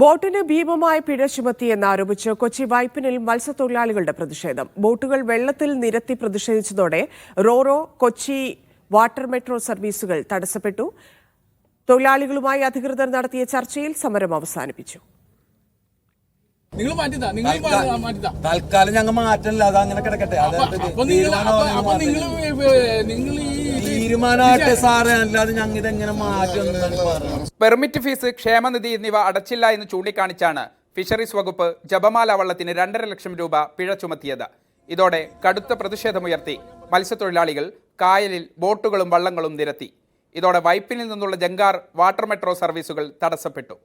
ബോട്ടിന് ഭീമമായ പിഴ ചുമത്തിയെന്നാരോപിച്ച് കൊച്ചി വൈപ്പിനിൽ മത്സ്യത്തൊഴിലാളികളുടെ പ്രതിഷേധം. ബോട്ടുകൾ വെള്ളത്തിൽ നിരത്തി പ്രതിഷേധിച്ചതോടെ ro ro Kochi water metro സർവീസുകൾ തടസ്സപ്പെട്ടു. തൊഴിലാളികളുമായി അധികൃതർ നടത്തിയ ചർച്ചയിൽ സമരം അവസാനിപ്പിച്ചു. നിങ്ങൾ മാറ്റിത്താ നിങ്ങൾ മാ- മാറ്റിത്താ തൽക്കാലം ഞങ്ങൾ മാറ്റല്ല അത് അങ്ങനെ കിടക്കട്ടെ. നിങ്ങൾ തീരുമാനമാകട്ടെ സാറേ അല്ലാതെ ഞങ്ങൾ ഇതെങ്ങനെ മാറ്റും പെർമിറ്റ് ഫീസ് ക്ഷേമനിധി എന്നിവ അടച്ചില്ല എന്ന് ചൂണ്ടിക്കാണിച്ചാണ് ഫിഷറീസ് വകുപ്പ് ജപമാല വള്ളത്തിന് രണ്ടര ലക്ഷം രൂപ പിഴ ചുമത്തിയത്. ഇതോടെ കടുത്ത പ്രതിഷേധമുയർത്തി മത്സ്യത്തൊഴിലാളികൾ കായലിൽ ബോട്ടുകളും വള്ളങ്ങളും നിരത്തി. ഇതോടെ വൈപ്പിനിൽ നിന്നുള്ള ജങ്കാർ വാട്ടർ മെട്രോ സർവീസുകൾ തടസ്സപ്പെട്ടു.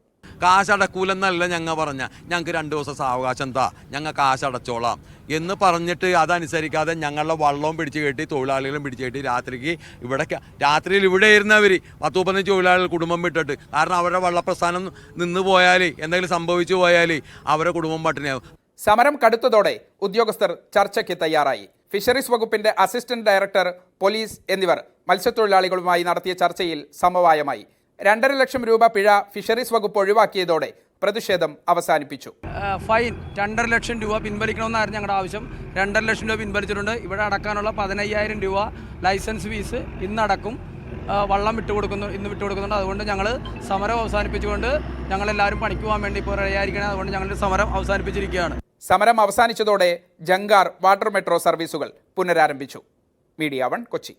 കാശടക്കൂലെന്നല്ല ഞങ്ങൾ പറഞ്ഞ. ഞങ്ങൾക്ക് രണ്ട് ദിവസം സാവകാശം താ ഞങ്ങൾ കാശടച്ചോളാം. എന്ന് പറഞ്ഞിട്ട് അതനുസരിക്കാതെ ഞങ്ങളുടെ വള്ളവും പിടിച്ച് കെട്ടി തൊഴിലാളികളും പിടിച്ച് കെട്ടി രാത്രിക്ക് ഇവിടെ രാത്രിയിൽ ഇവിടെ ഇരുന്നവർ പത്ത് മുപ്പത്തഞ്ച് തൊഴിലാളികൾ കുടുംബം വിട്ടിട്ട്. കാരണം അവരുടെ വള്ളപ്രസ്ഥാനം നിന്ന് പോയാൽ എന്തെങ്കിലും സംഭവിച്ചു പോയാൽ അവരുടെ കുടുംബം പട്ടിണിയാവും. സമരം കടുത്തതോടെ ഉദ്യോഗസ്ഥർ ചർച്ചയ്ക്ക് തയ്യാറായി. ഫിഷറീസ് വകുപ്പിന്റെ അസിസ്റ്റന്റ് ഡയറക്ടർ പോലീസ് എന്നിവർ മത്സ്യത്തൊഴിലാളികളുമായി നടത്തിയ ചർച്ചയിൽ സമവായമായി. രണ്ടര ലക്ഷം രൂപ പിഴ ഫിഷറീസ് വകുപ്പ് ഒഴിവാക്കിയതോടെ പ്രതിഷേധം അവസാനിപ്പിച്ചു. ഫൈൻ. രണ്ടര ലക്ഷം രൂപ പിൻവലിക്കണമെന്നായിരുന്നു ഞങ്ങളുടെ ആവശ്യം. രണ്ടര ലക്ഷം രൂപ പിൻവലിച്ചിട്ടുണ്ട്. ഇവിടെ അടക്കാനുള്ള പതിനയ്യായിരം രൂപ ലൈസൻസ് ഫീസ് ഇന്നടക്കും. വള്ളം വിട്ടു വള്ളം വിട്ടുകൊടുക്കുന്നു ഇന്ന് വിട്ടുകൊടുക്കുന്നുണ്ട് അതുകൊണ്ട് ഞങ്ങൾ സമരം അവസാനിപ്പിച്ചുകൊണ്ട് ഞങ്ങളെല്ലാവരും പണിക്ക് പോകാൻ വേണ്ടി ഇപ്പോൾ റെഡിയായിരിക്കണം അതുകൊണ്ട് ഞങ്ങളുടെ സമരം അവസാനിപ്പിച്ചിരിക്കുകയാണ്. സമരം അവസാനിച്ചതോടെ ജങ്കാർ വാട്ടർ മെട്രോ സർവീസുകൾ പുനരാരംഭിച്ചു. Media one Kochi.